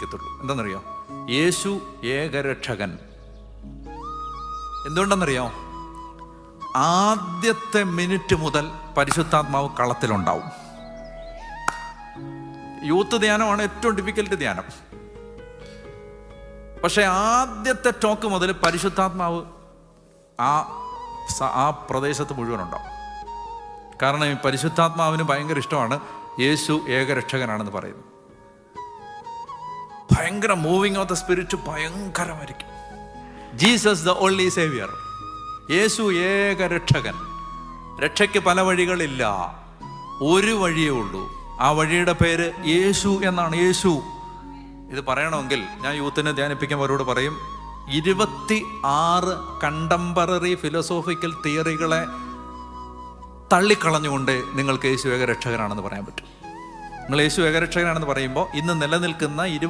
പ്രസംഗിക്കത്തുള്ളൂ എന്താണെന്നറിയോ? യേശു ഏകരക്ഷകൻ. എന്തുകൊണ്ടെന്നറിയോ? ആദ്യത്തെ മിനിറ്റ് മുതൽ പരിശുദ്ധാത്മാവ് കളത്തിലുണ്ടാവും. യൂത്ത് ധ്യാനമാണ് ഏറ്റവും ഡിഫിക്കൽട്ട് ധ്യാനം. പക്ഷെ ആദ്യത്തെ ടോക്ക് മുതൽ പരിശുദ്ധാത്മാവ് ആ ആ പ്രദേശത്ത് മുഴുവൻ ഉണ്ടാവും കാരണം ഈ പരിശുദ്ധാത്മാവിന് ഭയങ്കര ഇഷ്ടമാണ് യേശു ഏകരക്ഷകനാണെന്ന് പറയുന്നത്. ഭയങ്കര മൂവിങ് ഓഫ് ദ സ്പിരിറ്റ് ഭയങ്കരമായിരിക്കും. ജീസസ് ദ ഓൺലി സേവിയർ യേശു ഏക രക്ഷകൻ. രക്ഷയ്ക്ക് പല വഴികളില്ല. ഒരു വഴിയേ ഉള്ളൂ. ആ വഴിയുടെ പേര് യേശു എന്നാണ്. യേശു. ഇത് പറയണമെങ്കിൽ ഞാൻ യൂത്തിനെ ധ്യാനിപ്പിക്കുമ്പോൾ അവരോട് പറയും ഇരുപത്തി ആറ് കണ്ടംപററി ഫിലോസോഫിക്കൽ തിയറികളെ തള്ളിക്കളഞ്ഞുകൊണ്ട് നിങ്ങൾക്ക് യേശു ഏകരക്ഷകനാണെന്ന് പറയാൻ പറ്റും. നിങ്ങൾ യേശു ഏകരക്ഷകനാണെന്ന് പറയുമ്പോൾ ഇന്ന് നിലനിൽക്കുന്ന ഇരുപത്